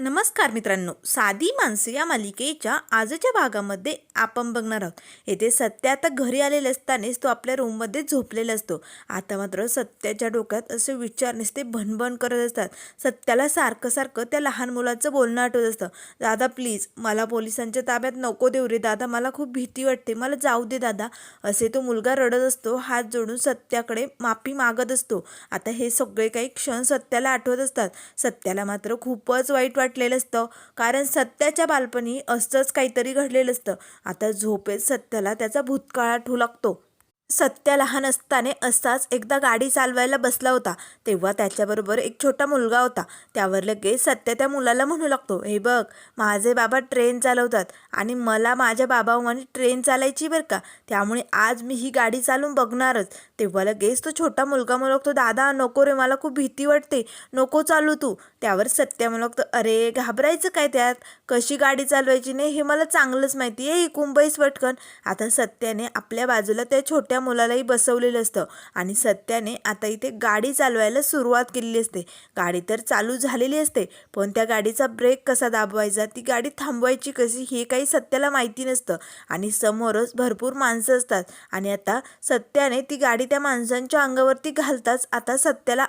नमस्कार मित्रांनो. साधी माणसं या मालिकेच्या आजच्या भागामध्ये आपण बघणार आहोत. येथे सत्य आता घरी आलेले असतानाच तो आपल्या रूममध्ये झोपलेला असतो. आता मात्र सत्याच्या डोक्यात असे विचार नसते भणभण करत असतात. सत्याला सारखं सारखं त्या लहान मुलाचं बोलणं आठवत असतं. दादा प्लीज मला पोलिसांच्या ताब्यात नको देऊ रे. दादा मला खूप भीती वाटते. मला जाऊ दे दादा. असे तो मुलगा रडत असतो. हात जोडून सत्याकडे माफी मागत असतो. आता हे सगळे काही क्षण सत्याला आठवत असतात. सत्याला मात्र खूपच वाईट वाटतं. वाटलेलं असतं. कारण सत्याच्या बालपणी असंच काहीतरी घडलेलं असतं. आता झोपेत सत्याला त्याचा भूतकाळ आठवू लागतो. सत्या लहान असताना असाच एकदा गाडी चालवायला बसला होता. तेव्हा त्याच्याबरोबर एक छोटा मुलगा होता. त्यावर लगेच सत्या त्या मुलाला म्हणू लागतो हे बघ माझे बाबा ट्रेन चालवतात आणि मला माझ्या बाबामाने ट्रेन चालायची बरं का? त्यामुळे आज मी ही गाडी चालवून बघणारच. तेव्हा लगेच तो छोटा मुलगा म्हणू लागतो दादा नको रे मला खूप भीती वाटते. नको चालू तू. त्यावर सत्या म्हणू लागतो अरे घाबरायचं काय त्यात? कशी गाडी चालवायची नाही? हे मला चांगलंच माहिती आहे. कुंबईस पटकन. आता सत्याने आपल्या बाजूला त्या छोट्या मुलालाही बसवलेलं असतं. आणि सत्याने आता इथे गाडी चालवायला सुरुवात केलेली असते. गाडी तर चालू झालेली असते पण त्या गाडीचा ब्रेक कसा दाबवायचा ती गाडी थांबवायची कशी हे काही सत्याला माहिती नसतं. आणि समोरच भरपूर माणसं असतात. आणि आता सत्याने ती गाडी त्या माणसांच्या अंगावरती घालताच आता सत्याला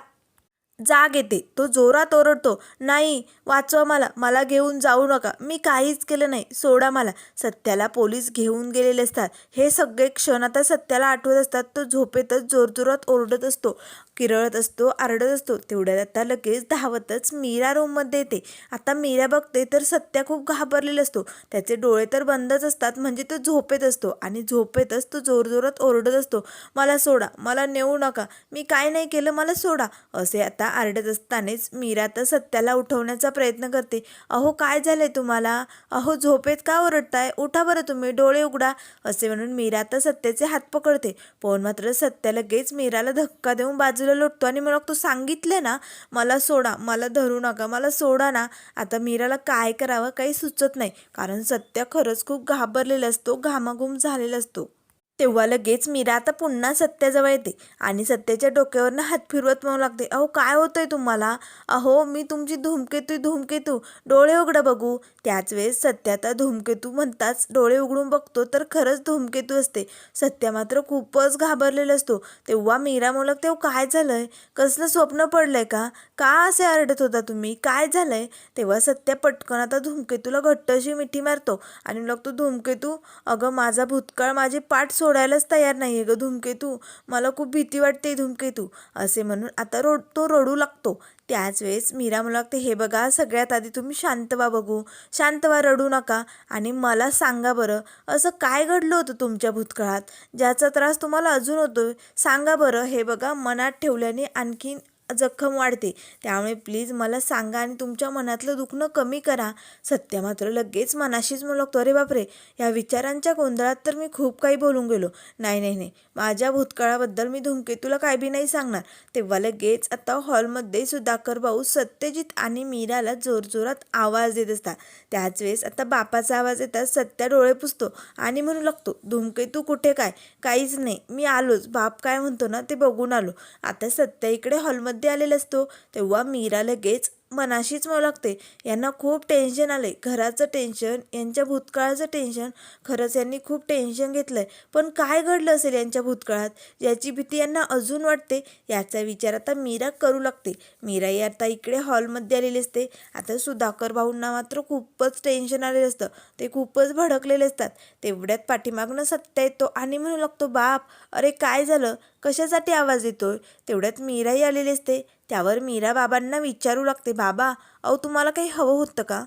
जाग येते. तो जोरात ओरडतो नाही वाचवा मला मला घेऊन जाऊ नका. मी काहीच केलं नाही. सोडा मला. सत्याला पोलीस घेऊन गेलेले असतात. हे सगळे क्षण आता सत्याला आठवत असतात. तो झोपेतच जोरजोरात ओरडत असतो. किरळत असतो आरडत असतो तेवढ्यात आता लगेच धावतच मीरा रूममध्ये येते. आता मीरा बघते तर सत्या खूप घाबरलेला असतो. त्याचे डोळे तर बंदच असतात म्हणजे तो झोपेत असतो आणि झोपेतच तो जोरजोरात ओरडत असतो. मला सोडा मला नेऊ नका मी काय नाही केलं मला सोडा. असे आता आरडत असतानाच मीरा तर सत्याला उठवण्याचा प्रयत्न करते. अहो काय झालंय तुम्हाला? अहो झोपेत का ओरडताय? उठा बरं तुम्ही डोळे उघडा. असे म्हणून मीरा तर सत्याचे हात पकडते. पण मात्र सत्या लगेच मीराला धक्का देऊन बाजूला लोटतो. आणि मग तो सांगितलं ना मला सोडा मला धरू नका मला सोडा ना आता मीराला काय करावं काही सुचत नाही. कारण सत्या खरंच खूप घाबरलेला असतो घामाघूम झालेला असतो. तेव्हा लगेच मीरा आता पुन्हा सत्याजवळ येते आणि सत्याच्या डोक्यावरनं हात फिरवत म्हणू लागते अहो काय होतंय तुम्हाला? अहो मी तुमची धूमकेतू धूमकेतू डोळे उघडा बघू. त्याच वेळेस सत्या आता धूमकेतू म्हणताच डोळे उघडून बघतो तर खरंच धूमकेतू असते. सत्या मात्र खूपच घाबरलेला असतो. तेव्हा मीरा म्हणू लागते "अहो, काय झालंय? कसलं स्वप्न पडलंय का? का असे आरडत होता तुम्ही? काय झालंय? तेव्हा सत्या पटकन आता धूमकेतूला घट्ट अशी मिठी मारतो आणि मग लागतो धूमकेतू अगं माझा भूतकाळ माझी पाठ सोडायलाच तयार नाही आहे ग धूमकेतू मला खूप भीती वाटते धूमकेतू असे म्हणून आता रोड तो रडू लागतो. त्याच वेळेस मीरा म्हणू लागते हे बघा सगळ्यात आधी तुम्ही शांत व्हा बघू. शांत व्हा रडू नका. आणि मला सांगा बरं असं काय घडलं होतं तुमच्या भूतकाळात? ज्याचा त्रास तुम्हाला अजून होतो सांगा बरं हे बघा मनात ठेवल्याने आणखीन जखम वाढते. त्यामुळे प्लीज मला सांगा आणि तुमच्या मनातलं दुखणं कमी करा. सत्य मात्र लगेच मनाशीच म्हणू लागतो अरे बापरे! या विचारांच्या गोंधळात तर मी खूप काही बोलून गेलो. नाही नाही नाही. माझ्या भूतकाळाबद्दल मी धूमकेतूला काय बी नाही सांगणार. तेव्हा लगेच आता हॉलमध्ये सुधाकर भाऊ सत्यजित आणि मीराला जोरजोरात आवाज देत असतात. त्याच वेळेस आता बापाचा आवाज येतात सत्या डोळे पुसतो आणि म्हणू लागतो धूमकेतू कुठे काय? काहीच नाही. मी आलोच. बाप काय म्हणतो ना ते बघून आलो. आता सत्या इकडे हॉलमध्ये आलेला असतो. तेव्हा मीरा लगेच मनाशीच म्हणू लागते. यांना खूप टेन्शन आले घराचं टेन्शन यांच्या भूतकाळाचं टेन्शन खरंच यांनी खूप टेन्शन घेतलंय. पण काय घडलं असेल यांच्या भूतकाळात? याची भीती यांना अजून वाटते. याचा विचार आता मीरा करू लागते. मीराही आता इकडे हॉलमध्ये आलेली असते. आता सुधाकर भाऊंना मात्र खूपच टेन्शन आलेलं असतं. ते खूपच भडकलेले असतात. तेवढ्यात पाठीमागनं सत्य येतो आणि म्हणू लागतो बाप अरे काय झालं? कशासाठी आवाज येतोय? तेवढ्यात मीराही आलेली असते. त्यावर मीरा बाबांना विचारू लागते बाबा अहो तुम्हाला काही हवं होतं का?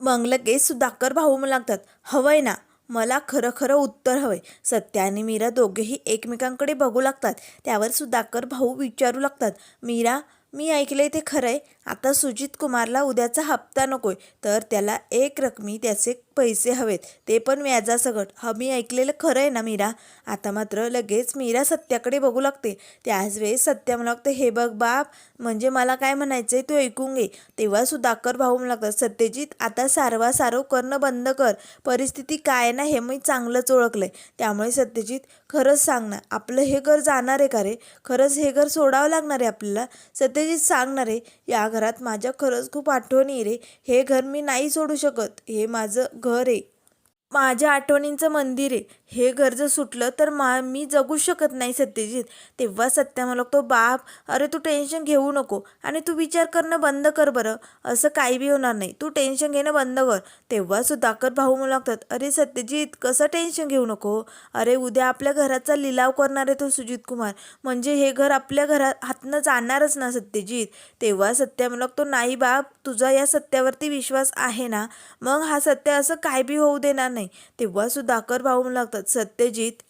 मग लगेच सुधाकर भाऊ मला लागतात हवंय ना मला खरं खरं उत्तर हवंय. सत्या आणि मीरा दोघेही एकमेकांकडे बघू लागतात. त्यावर सुधाकर भाऊ विचारू लागतात मीरा मी ऐकलंय ते खरंय. आता सुजित कुमारला उद्याचा हप्ता नकोय तर त्याला एक रकमी त्याचे पैसे हवेत. ते पण व्याजासकट. हा मी ऐकलेलं खरं आहे ना मीरा? आता मात्र लगेच मीरा सत्याकडे बघू लागते. त्याच वेळेस सत्या म्हणू लागते हे बघ बाप म्हणजे मला काय म्हणायचं आहे तू ऐकून घे. तेव्हा सुधाकर भाऊ म्हणू लागतात सत्यजित आता सारवा सारव करणं बंद कर. परिस्थिती काय ना हे मी चांगलंच ओळखलंय. त्यामुळे सत्यजित खरंच सांग ना आपलं हे घर जाणार आहे का रे? खरंच हे घर सोडावं लागणार आहे आपल्याला? सत्यजित सांगणार आहे या घरात माझ्या खरंच खूप आठवणी रे. हे घर मी नाही सोडू शकत. हे माझं घर आहे. माझ्या आठवणींचं मंदिर आहे. हे घर जर सुटलं तर मा मी जगू शकत नाही सत्यजित. तेव्हा सत्या मला तो बाप अरे तू टेन्शन घेऊ नको आणि तू विचार करणं बंद कर बरं. असं काही बी होणार नाही. तू टेन्शन घेणं बंद कर. तेव्हा सुधाकर भाऊ मला लागतात अरे सत्यजित कसं टेन्शन घेऊ नको? अरे उद्या आपल्या घराचा लिलाव करणार आहे तो सुजित कुमार. म्हणजे हे घर आपल्या घरात हातनं जाणारच ना सत्यजित. तेव्हा सत्या मला तो नाही बाप तुझा या सत्यावरती विश्वास आहे ना? मग हा सत्य असं काय बी होऊ देणार नाही. तेव्हा सुधाकर भाऊ म्हणू लागतात सत्यजित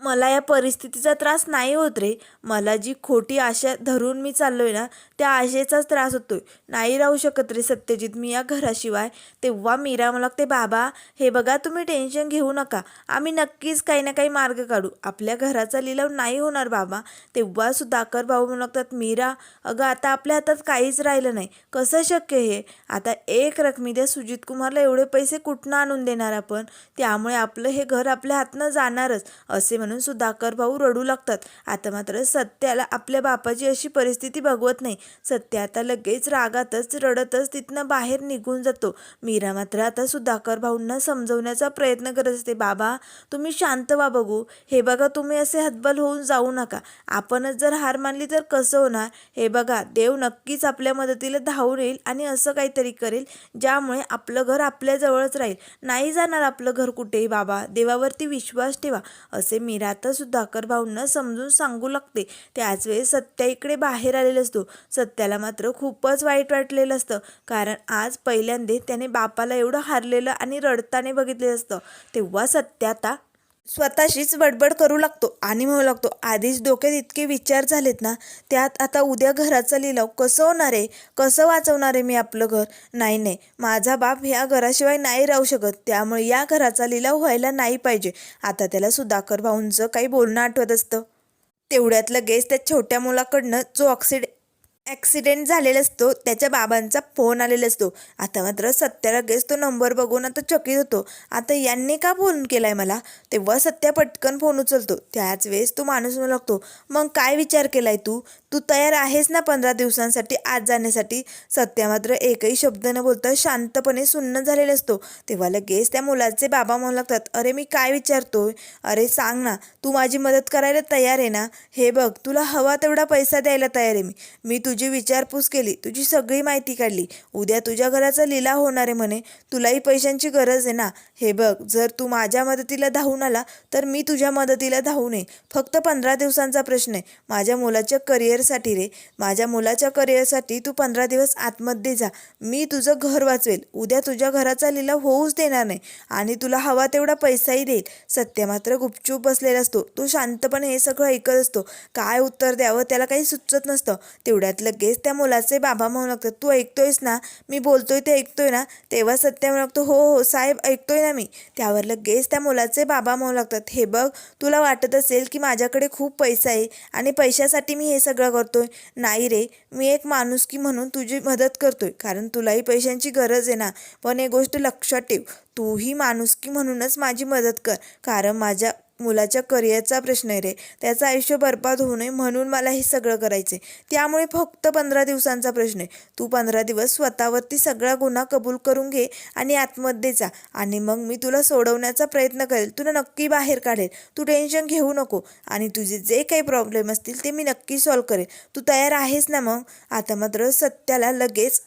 मला या परिस्थितीचा त्रास नाही होत रे. मला जी खोटी आशा धरून मी चाललोय ना त्या आशेचाच त्रास होतोय. नाही राहू शकत रे सत्यजित मी या घराशिवाय. तेव्हा मीरा मला ते बाबा हे बघा तुम्ही टेन्शन घेऊ नका. आम्ही नक्कीच काही ना काही मार्ग काढू. आपल्या घराचा लिलाव नाही होणार बाबा. तेव्हा सुधाकर भाऊ म्हणू लागतात मीरा अगं आता आपल्या हातात काहीच राहिलं नाही. कसं शक्य हे आता एक रकमी द्या. सुजित कुमारला एवढे पैसे कुठनं आणून देणार आपण? त्यामुळे आपलं हे घर आपल्या हातनं जाणारच. असे म्हणून म्हणून सुधाकर भाऊ रडू लागतात. आता मात्र सत्याला आपल्या बापाची अशी परिस्थिती बघवत नाही. सत्य आता लगेच रागातच रडतच तिथनं बाहेर निघून जातो. मीरा मात्र आता सुधाकर भाऊंना समजवण्याचा प्रयत्न करत असते. बाबा तुम्ही शांत व्हा बघू. हे बघा तुम्ही असे हतबल होऊन जाऊ नका. आपणच जर हार मानली तर कसं होणार? हे बघा देव नक्कीच आपल्या मदतीला धावून येईल आणि असं काहीतरी करेल ज्यामुळे आपलं घर आपल्याजवळच राहील. नाही जाणार आपलं घर कुठेही बाबा. देवावरती विश्वास ठेवा. असे मीरा राहता सुद्धा भाऊंना समजून सांगू लागते. त्याच वेळेस सत्या इकडे बाहेर आलेला असतो. सत्याला मात्र खूपच वाईट वाटलेलं असतं. कारण आज पहिल्यांदा त्याने बापाला एवढं हारलेलं आणि रडताने बघितलेलं असतं. तेव्हा सत्या आता स्वतःशीच बडबड करू लागतो आणि म्हणू लागतो आधीच डोक्यात इतके विचार झालेत ना त्यात आता उद्या घराचा लिलाव कसं होणार आहे? कसं वाचवणार आहे मी आपलं घर? नाही नाही माझा बाप ह्या घराशिवाय नाही राहू शकत त्यामुळे या घराचा लिलाव व्हायला नाही पाहिजे. आता त्याला सुधाकर भाऊंचं काही बोलणं आठवत असतं. तेवढ्यात लगेच त्या छोट्या मुलाकडनं जो ऑक्सिड ॲक्सिडेंट झालेला असतो त्याच्या बाबांचा फोन आलेला असतो. आता मात्र सत्या लगेच तो नंबर बघून आता चकित होतो. आता यांनी का फोन केलाय मला? तेव्हा सत्या पटकन फोन उचलतो. त्याच वेळेस तो माणूस म्हणू लागतो मग काय विचार केलाय तू? तू तयार आहेस ना पंधरा दिवसांसाठी आज जाण्यासाठी? सत्या मात्र एकही शब्द न बोलता शांतपणे सुन्न झालेला असतो. तेव्हा लगेच त्या मुलाचे बाबा म्हणू लागतात अरे मी काय विचारतोय? अरे सांग ना तू माझी मदत करायला तयार आहे ना? हे बघ तुला हवा तेवढा पैसा द्यायला तयार आहे मी. मी तुझी विचारपूस केली तुझी सगळी माहिती काढली. उद्या तुझ्या घराचा लिलाव होणार आहे म्हणे. तुलाही पैशांची गरज आहे ना? हे बघ जर तू माझ्या मदतीला धावून आला तर मी तुझ्या मदतीला धावून ये फक्त पंधरा दिवसांचा प्रश्न आहे. माझ्या मुलाच्या करिअरसाठी रे. माझ्या मुलाच्या करिअरसाठी तू पंधरा दिवस आतमध्ये जा. मी तुझं घर वाचवेल. उद्या तुझ्या घराचा लिलाव होऊच देणार नाही. आणि तुला हवा तेवढा पैसाही देईल. सत्य मात्र गुपचूप बसलेला असतो. तो शांतपणे हे सगळं ऐकत असतो. काय उत्तर द्यावं त्याला काही सुचत नसतं. तेवढ्यात लगेच त्या मुलाचे बाबा म्हणू लागतात तू ऐकतोयस ना? मी बोलतोय ते ऐकतोय ना? तेव्हा सत्य म्हणू लागतो हो हो साहेब ऐकतोय ना मी. त्यावर लगेच त्या मुलाचे बाबा म्हणू लागतात हे बघ तुला वाटत असेल की माझ्याकडे खूप पैसा आहे आणि पैशासाठी मी हे सगळं करतोय. नाही रे मी एक माणुसकी म्हणून तुझी मदत करतोय. कारण तुलाही पैशांची गरज आहे ना. पण एक गोष्ट लक्षात ठेव. तूही माणुसकी म्हणूनच माझी मदत कर. कारण माझ्या मुलाच्या करिअरचा प्रश्न आहे रे. त्याचं आयुष्य बर्बाद होऊ नये म्हणून मला हे सगळं करायचं आहे त्यामुळे फक्त पंधरा दिवसांचा प्रश्न आहे. तू पंधरा दिवस स्वतःवरती सगळा गुन्हा कबूल करून घे आणि आतमध्ये जा. आणि मग मी तुला सोडवण्याचा प्रयत्न करेल. तुला नक्की बाहेर काढेल. तू टेन्शन घेऊ नको. आणि तुझे जे काही प्रॉब्लेम असतील ते मी नक्की सॉल्व करेल. तू तयार आहेस ना मग? आता मात्र सत्याला लगेच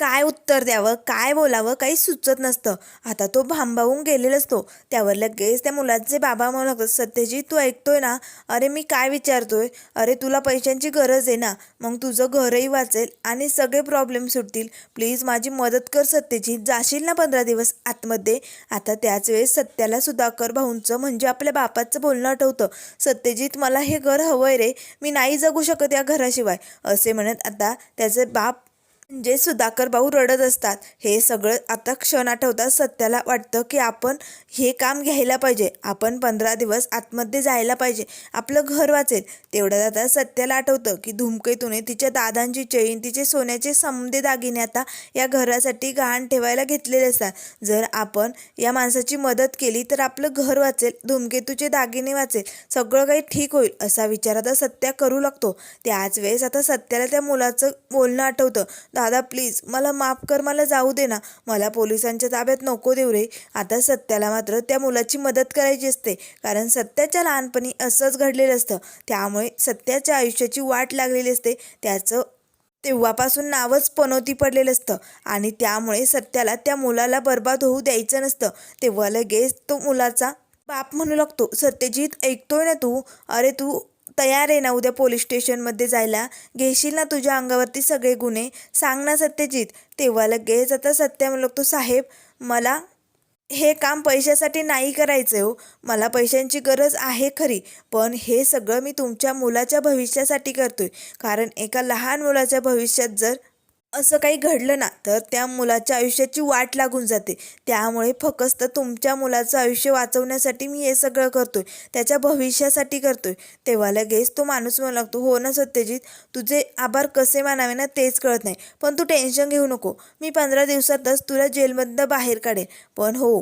काय उत्तर द्यावं काय बोलावं काही सुचत नसतं. आता तो भांबावून गेलेला असतो त्यावर लगेच त्या मुलाचे बाबा म्हणू लागतात सत्यजी तू ऐकतोय ना? अरे मी काय विचारतोय? अरे तुला पैशांची गरज आहे ना? मग तुझं घरही वाचेल आणि सगळे प्रॉब्लेम सुटतील. प्लीज माझी मदत कर सत्यजी. जाशील ना पंधरा दिवस आतमध्ये? आता त्याच वेळेस सत्याला सुधाकर भाऊंचं म्हणजे आपल्या बापाचं बोलणं आठवतं. सत्यजीत मला हे घर हवंय रे. मी नाही जगू शकत या घराशिवाय. असे म्हणत आता त्याचे बाप म्हणजे सुधाकर भाऊ रडत असतात. हे सगळं आता क्षण आठवतात सत्याला वाटतं की आपण हे काम घ्यायला पाहिजे. आपण पंधरा दिवस आतमध्ये जायला पाहिजे. आपलं घर वाचेल. तेवढ्यात आता सत्याला आठवतं की धूमकेतूने तिच्या दादांची चैन तिचे सोन्याचे समदे दागिने आता या घरासाठी गहाण ठेवायला घेतलेले असतात. जर आपण या माणसाची मदत केली तर आपलं घर वाचेल धूमकेतूचे दागिने वाचेल सगळं काही ठीक होईल असा विचार आता सत्या करू लागतो. त्याच वेळेस आता सत्याला त्या मुलाचं बोलणं आठवतं. दादा प्लीज मला माफ कर मला जाऊ दे ना. मला पोलिसांच्या ताब्यात नको देऊ रे. आता सत्याला मात्र त्या मुलाची मदत करायची असते. कारण सत्याच्या लहानपणी असंच घडलेलं असतं. त्यामुळे सत्याच्या आयुष्याची वाट लागलेली असते. त्याचं तेव्हापासून नावच पनोती पडलेलं असतं. आणि त्यामुळे सत्याला त्या मुलाला बर्बाद होऊ द्यायचं नसतं. तेव्हा लगेच तो मुलाचा बाप म्हणू लागतो सत्यजित ऐकतोय ना तू? अरे तू तयार आहे ना उद्या पोलीस स्टेशनमध्ये जायला? घेशील ना तुझ्या अंगावरती सगळे गुन्हे? सांग ना सत्यजित. तेव्हा लगेच आता सत्य म्हणू लागतो साहेब मला हे काम पैशासाठी नाही करायचं हो. मला पैशांची गरज आहे खरी पण हे सगळं मी तुमच्या मुलाच्या भविष्यासाठी करतोय. कारण एका लहान मुलाच्या भविष्यात जर असं काही घडलं ना तर त्या मुलाच्या आयुष्याची वाट लागून जाते. त्यामुळे फक्त तुमच्या मुलाचं आयुष्य वाचवण्यासाठी मी हे सगळं करतोय. त्याच्या भविष्यासाठी करतोय. तेव्हा लगेच तो माणूस म्हणू लागतो हो ना सत्यजित तुझे आभार कसे मानावे ना तेच कळत नाही. पण तू टेन्शन घेऊ नको. मी पंधरा दिवसातच तुला जेलमधनं बाहेर काढेन. पण हो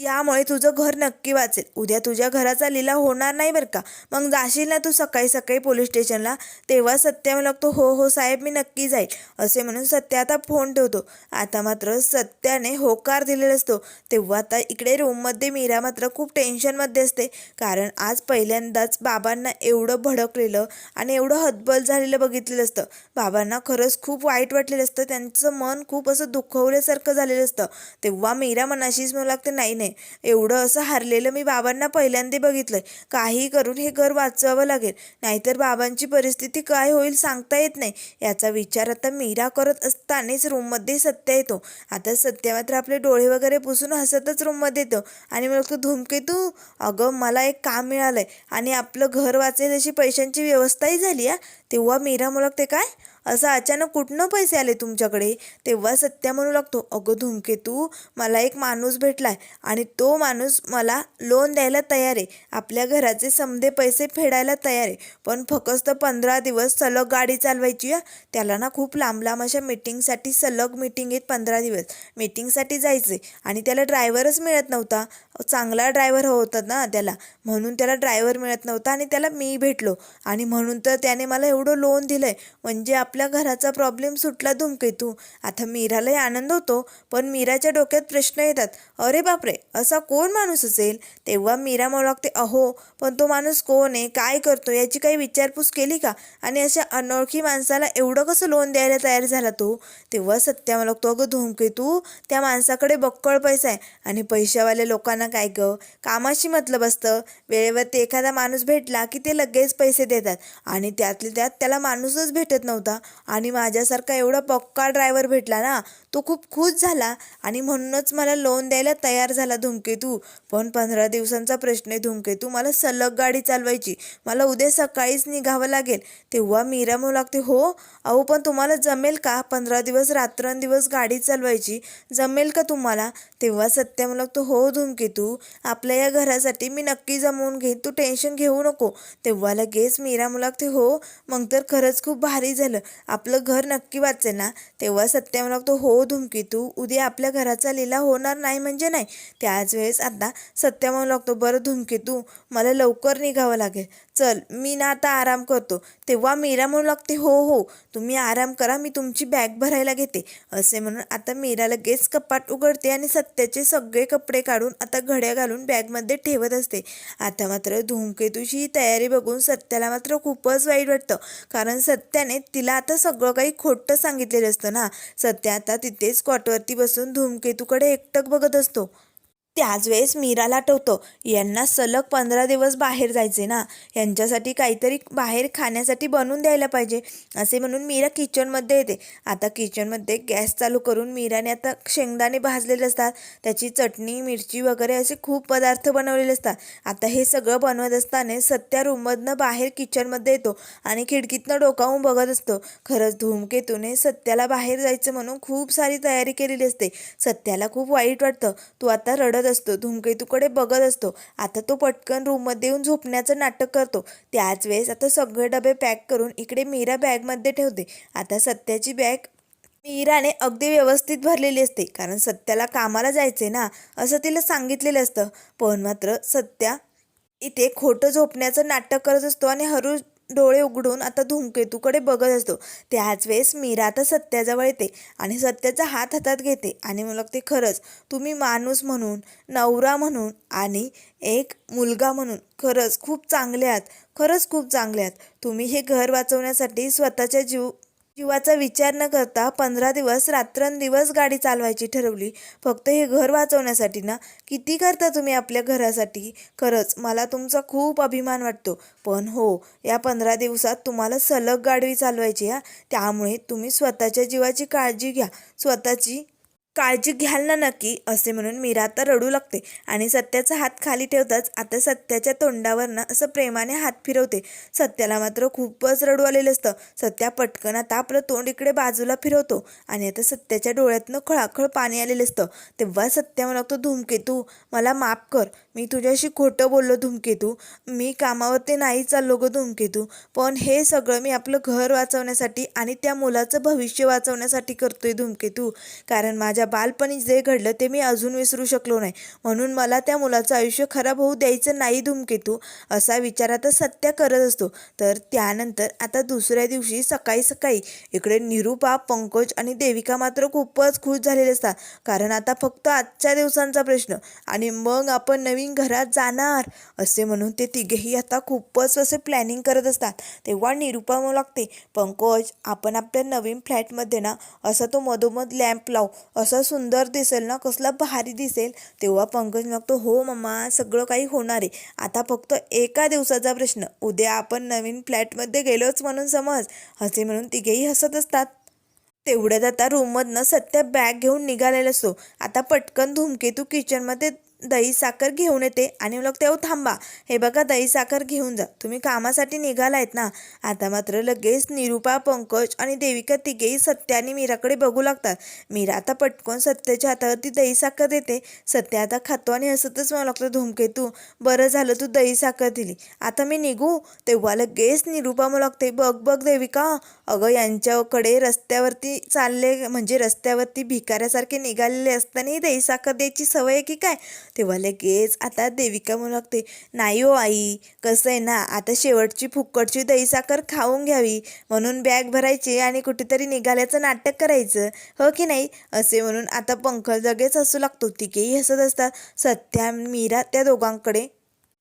यामुळे तुझं घर नक्की वाचेल. उद्या तुझ्या घराचा लिलाव होणार नाही बरं का? मग जाशील ना तू सकाळी सकाळी पोलीस स्टेशनला तेव्हा सत्या लागतो हो हो साहेब मी नक्की जाईल. असे म्हणून सत्या आता फोन ठेवतो. आता मात्र सत्याने होकार दिलेला असतो. तेव्हा आता इकडे रूममध्ये मीरा मात्र खूप टेन्शनमध्ये असते. कारण आज पहिल्यांदाच बाबांना एवढं भडकलेलं आणि एवढं हतबल झालेलं बघितलेलं असतं. बाबांना खरंच खूप वाईट वाटलेलं असतं. त्यांचं मन खूप असं दुखवल्यासारखं झालेलं असतं. तेव्हा मीरा मनाशीच म्हणू लागते नाही नाही एवढं असं हारलेलं मी बाबांना पहिल्यांदा बघितलंय. काही करून हे घर वाचवावं लागेल. नाहीतर बाबांची परिस्थिती काय होईल सांगता येत नाही. याचा विचार आता मीरा करत असतानाच रूममध्ये सत्य येतो. आता सत्या मात्र आपले डोळे वगैरे पुसून हसतच रूममध्ये येतो. आणि मग तो? धुमकेतू अगं मला एक काम मिळालंय. आणि आपलं घर वाचेल अशी पैशांची व्यवस्थाही झाली आहे तेव्हा मीरा मुलग ते काय? असं अचानक कुठनं पैसे आले तुमच्याकडे? तेव्हा सत्या म्हणू लागतो अगं धुमकेतू मला एक माणूस भेटलाय आणि तो माणूस मला लोन द्यायला तयार आहे. आपल्या घराचे समधे पैसे फेडायला तयार आहे. पण फक्त पंधरा दिवस सलग गाडी चालवायची आहे त्याला ना खूप लांब लांब अशा मीटिंगसाठी सलग मीटिंग आहेत पंधरा दिवस. मीटिंगसाठी जायचे आणि त्याला ड्रायव्हरच मिळत नव्हता. चांगला ड्रायव्हर होता ना त्याला. म्हणून त्याला ड्रायव्हर मिळत नव्हता आणि त्याला मी भेटलो. आणि म्हणून तर त्याने मला एवढं लोन दिलंय. म्हणजे आपल्या घराचा प्रॉब्लेम सुटला धुमकेतू आता मीरालाही आनंद होतो पण मीराच्या डोक्यात प्रश्न येतात. अरे बापरे असा कोण माणूस असेल? तेव्हा मीरा मला लागते अहो पण तो माणूस कोण आहे? काय करतो याची काही विचारपूस केली का? आणि अशा अनोळखी माणसाला एवढं कसं लोन द्यायला तयार झाला तो? तेव्हा सत्या मला लागतो अगं धुमकेतू त्या माणसाकडे बक्कळ पैसा आहे. आणि पैशावाल्या लोकांना काय ग? कामाशी मतलब असतं. वेळेवरती एखादा माणूस भेटला की ते लगेच पैसे देतात. आणि त्यातले त्यात त्याला माणूसच भेटत नव्हता. आणि माझ्यासारखा एवढा पक्का ड्रायव्हर भेटला ना तो खूप खुश झाला आणि म्हणूनच मला लोन द्यायला तयार झाला धुमकेतू. पण पंधरा दिवसांचा प्रश्न आहे धुमकेतू मला सलग गाडी चालवायची. मला उद्या सकाळीच निघावं लागेल. तेव्हा मीरा म्हणू लागते हो अहो पण तुम्हाला जमेल का? पंधरा दिवस रात्रंदिवस गाडी चालवायची. जमेल का तुम्हाला? तेव्हा सत्य म्हणू लागतो हो धुमकेतू आपल्या या घरासाठी मी नक्की जमवून घेईन. तू टेन्शन घेऊ नको. तेव्हा लगेच मीरा म्हणू लागते हो मग तर खरंच खूप भारी झालं. आपलं घर नक्की वाचेल ना? तेव्हा सत्य म्हणू लागतो हो धुमकेतू उद्या आपल्या घराचा लिलाव होणार नाही म्हणजे नाही. त्याच वेळेस आता सत्य म्हणू लागतो बरं धुमकेतू मला लवकर निघावं लागेल. चल मी ना आता आराम करतो. तेव्हा मीरा म्हणू लागते हो हो तुम्ही आराम करा मी तुमची बॅग भरायला घेते. असे म्हणून आता मीरा लगेच कपाट उघडते आणि सत्याचे सगळे कपडे काढून आता घड्या घालून बॅगमध्ये ठेवत असते. आता मात्र धूमकेतूची तयारी बघून सत्याला मात्र खूपच वाईट वाटतं. कारण सत्याने तिला आता सगळं काही खोटं सांगितलेलं असतं ना. सत्या आता तिथेच कॉटवरती बसून धूमकेतूकडे एकटक बघत असतो. त्याच वेळेस मीराला आठवतं. यांना सलग पंधरा दिवस बाहेर जायचे ना. यांच्यासाठी काहीतरी बाहेर खाण्यासाठी बनवून द्यायला पाहिजे. असे म्हणून मीरा किचनमध्ये येते. आता किचनमध्ये गॅस चालू करून मीराने आता शेंगदाणे भाजलेले असतात. त्याची चटणी मिरची वगैरे असे खूप पदार्थ बनवलेले असतात. आता हे सगळं बनवत असताना सत्या रूममधनं बाहेर किचनमध्ये येतो आणि खिडकीतनं डोकावून बघत असतो. खरंच धूमकेतूने सत्याला बाहेर जायचं म्हणून खूप सारी तयारी केलेली असते. सत्याला खूप वाईट वाटतं. तू आता रडत असतो धूमकेतूकडे बघत असतो. आता तो पटकन रूममध्ये येऊन झोपण्याचं नाटक करतो. त्याच वेळेस आता सगळे डबे पॅक करून इकडे मीरा बॅगमध्ये ठेवते. आता सत्याची बॅग मीराने अगदी व्यवस्थित भरलेली असते कारण सत्याला कामाला जायचे ना असं तिला सांगितलेलं असतं. पण मात्र सत्या इथे खोटं झोपण्याचं नाटक करत असतो आणि हरू डोळे उघडून आता धूमकेतूकडे बघत असतो. त्याच वेळेस मीरा आता सत्याजवळ येते आणि सत्याचा हात हातात घेते आणि मला ते खरंच तुम्ही माणूस म्हणून नवरा म्हणून आणि एक मुलगा म्हणून खरंच खूप चांगले आहात खरंच खूप चांगले आहात. तुम्ही हे घर वाचवण्यासाठी स्वतःच्या जीव जीवाचा विचार न करता पंधरा दिवस रात्रंदिवस गाडी चालवायची ठरवली. फक्त हे घर वाचवण्यासाठी ना? किती करता तुम्ही आपल्या घरासाठी? खरंच मला तुमचा खूप अभिमान वाटतो. पण हो या पंधरा दिवसात तुम्हाला सलग गाडी चालवायची हा? त्यामुळे तुम्ही स्वतःच्या जीवाची काळजी घ्या. स्वतःची काळजी घ्याल ना नक्की असे म्हणून मीरा आता रडू लागते आणि सत्याचा हात खाली ठेवताच आता सत्याच्या तोंडावरनं असं प्रेमाने हात फिरवते. सत्याला मात्र खूपच रडू आलेलं असतं. सत्या पटकन आता आपलं तोंड इकडे बाजूला फिरवतो आणि आता सत्याच्या डोळ्यातनं खळाखळ पाणी आलेलं असतं. तेव्हा सत्या मला लागतो धूमकेतू मला माफ कर. मी तुझ्याशी खोटं बोललो धूमकेतू. मी कामावरती नाही चाललो गं धूमकेतू. पण हे सगळं मी आपलं घर वाचवण्यासाठी आणि त्या मुलाचं भविष्य वाचवण्यासाठी करतोय धूमकेतू. कारण माझ्या बालपणी जे घडलं ते मी अजून विसरू शकलो नाही. म्हणून मला त्या मुलाचं आयुष्य खराब होऊ द्यायचं नाही धूमकेतू. असा विचार आता सत्य करत असतो. तर त्यानंतर आता दुसऱ्या दिवशी सकाळी सकाळी इकडे निरूपा पंकज आणि देविका मात्र खूपच खुश झालेले असतात. कारण आता फक्त आजच्या दिवसांचा प्रश्न. आणि मग आपण नवीन घरात जाणार असे म्हणून ते तिघेही आता खूपच असे प्लॅनिंग करत असतात. तेव्हा निरुपा म्हणू लागते पंकज आपण आपल्या नवीन फ्लॅटमध्ये ना असा तो मधोमध लॅम्प लाव. असा सुंदर दिसेल ना कसला भारी दिसेल. तेव्हा पंकज लागतो हो मम्मा सगळं काही होणार आहे. आता फक्त एका दिवसाचा प्रश्न. उद्या आपण नवीन फ्लॅटमध्ये गेलोच म्हणून समज. असे म्हणून तिघेही हसत असतात. तेवढ्यात आता रूममधनं सत्या बॅग घेऊन निघालेला असतो. आता पटकन धुमकेतू किचनमध्ये दही साखर घेऊन येते. आणि मग तेव्हा थांबा. हे बघा दही साखर घेऊन जा. तुम्ही कामासाठी निघालायत ना? आता मात्र लगेच निरूपा पंकज आणि देविका तिघेही सत्य आणि मीराकडे बघू लागतात. मीरा आता पटकन सत्याच्या हातावरती दही साखर देते. सत्य आता खातो आणि हसतच मला लागतो धूमकेतू बरं झालं तू दही साखर दिली. आता मी निघू. तेव्हा लगेच निरूपा मला लागते बघ बघ देविका. अगं यांच्याकडे रस्त्यावरती चालले म्हणजे रस्त्यावरती भिकाऱ्यासारखे निघालेले असतानाही दही साखर द्यायची सवय आहे की काय? तेव्हा लगेच आता देविका म्हणू लागते नाही हो आई कसं आहे ना आता शेवटची फुकटची दहीसाखर खाऊन घ्यावी म्हणून बॅग भरायची आणि कुठेतरी निघाल्याचं नाटक करायचं हो की नाही? असे म्हणून आता पंकज लगेच हसू लागतो तिघेही हसत असतात सत्या मीरा त्या दोघांकडे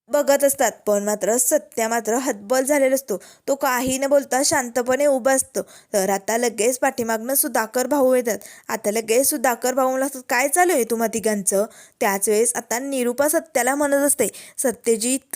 बघत असतात पण मात्र सत्या मात्र हतबल झालेला असतो. तो काही न बोलता शांतपणे उभा असतो. तर आता लगेच पाठीमागनं सुधाकर भाऊ येतात. आता लगेच सुधाकर भाऊ लागतात काय चालू आहे तुम्हा तिघांचं? त्याच वेळेस आता निरूपा सत्याला म्हणत असते सत्यजित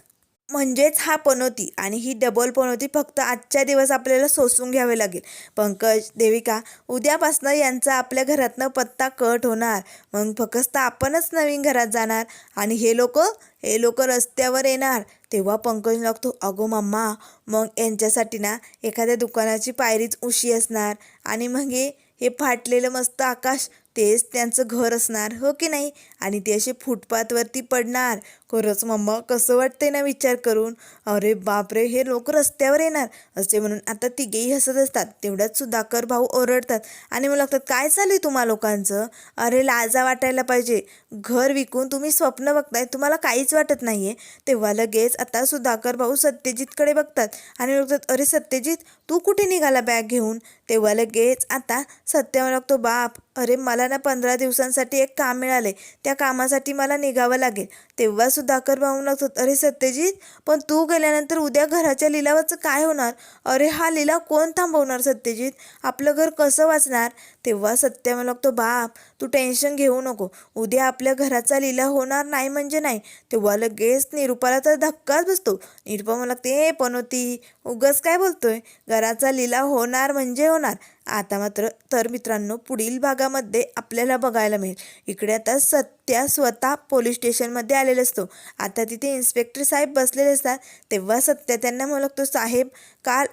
म्हणजेच हा पनोती आणि ही डबल पनोती फक्त आजच्या दिवस आपल्याला सोसून घ्यावे लागेल. पंकज देविका उद्यापासनं यांचा आपल्या घरातनं पत्ता कट होणार. मग फक्त आपणच नवीन घरात जाणार आणि हे लोक हे लोक रस्त्यावर येणार. तेव्हा पंकज लागतो अगो मम्मा मग यांच्यासाठी ना एखाद्या दुकानाची पायरीच उशी असणार आणि मग हे हे फाटलेलं मस्त आकाश तेच त्यांचं घर असणार हो की नाही? आणि ते असे फुटपाथवरती पडणार. खरंच मम्मा कसं वाटतंय ना विचार करून? अरे बापरे हे लोक रस्त्यावर येणार. असे म्हणून आता तिघेही हसत असतात. तेवढ्यात सुधाकर भाऊ ओरडतात. आणि मग लागतात काय चालू आहे तुम्हा लोकांचं? अरे लाजा वाटायला पाहिजे. घर विकून तुम्ही स्वप्न बघताय तुम्हाला काहीच वाटत नाही आहे तेव्हा लगेच आता सुधाकर भाऊ सत्यजितकडे बघतात. आणि बघतात अरे सत्यजित तू कुठे निघाला बॅग घेऊन? तेव्हा लगेच आता सत्यावर लागतो बाप अरे मला ना पंधरा दिवसांसाठी एक काम मिळाले त्या कामासाठी मला निघावं लागेल. तेव्हा सुद्धा सुधाकर भाऊ लागतात अरे सत्यजित पण तू गेल्यानंतर उद्या घराच्या लिलावाचं काय होणार? अरे हा लिलाव कोण थांबवणार सत्यजित? आपलं घर कसं वाचणार? तेव्हा सत्य मला लागतो बाप तू टेन्शन घेऊ नको. उद्या आपल्या घराचा लिलाव होणार नाही म्हणजे नाही. तेव्हा लगेच निरुपाला तर धक्काच बसतो. निरुपा मला लागते पण होती उगस काय बोलतोय? घराचा लिलाव होणार म्हणजे होणार. आता मात्र तर मित्रांनो पुढील भागामध्ये आपल्याला बघायला मिळेल. इकडे आता सत्या स्वतः पोलीस स्टेशनमध्ये आलेला असतो. आता तिथे इन्स्पेक्टर साहेब बसलेले असतात. तेव्हा सत्या त्यांना म्हणू लागतो साहेब काल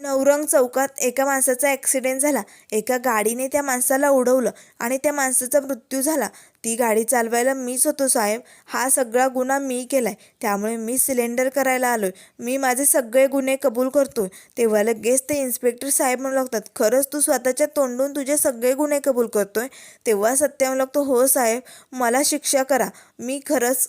नवरंग चौकात एका माणसाचा ॲक्सिडेंट झाला. एका गाडीने त्या माणसाला उडवलं आणि त्या माणसाचा मृत्यू झाला. ती गाडी चालवायला मीच होतो साहेब. हा सगळा गुन्हा मी केलाय. त्यामुळे मी सिलेंडर करायला आलोय. मी माझे सगळे गुन्हे कबूल करतोय. तेव्हा लगेच ते इन्स्पेक्टर साहेब म्हणू लागतात खरंच तू स्वतःच्या तोंडून तुझे सगळे गुन्हे कबूल करतोय? तेव्हा सत्य म्हणू लागतो हो साहेब. मला शिक्षा करा. मी खरंच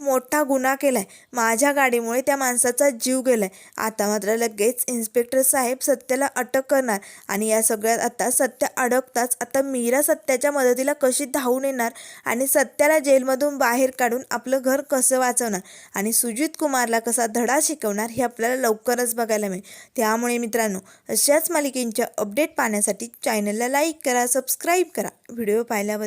मोठा गुन्हा केलाय. माझ्या गाडीमुळे त्या माणसाचा जीव गेलाय. आता मात्र लगेच इन्स्पेक्टर साहेब सत्याला अटक करणार आणि या सगळ्यात आता सत्य अडकताच आता मीरा सत्याच्या मदतीला कशी धावून येणार आणि सत्याला जेलमधून बाहेर काढून आपलं घर कसं वाचवणार आणि सुजित कुमारला कसा धडा शिकवणार हे आपल्याला लवकरच बघायला मिळेल. त्यामुळे मित्रांनो अशाच मालिकेंच्या अपडेट पाहण्यासाठी चॅनलला लाईक करा सबस्क्राईब करा. व्हिडिओ पाहिल्याबद्दल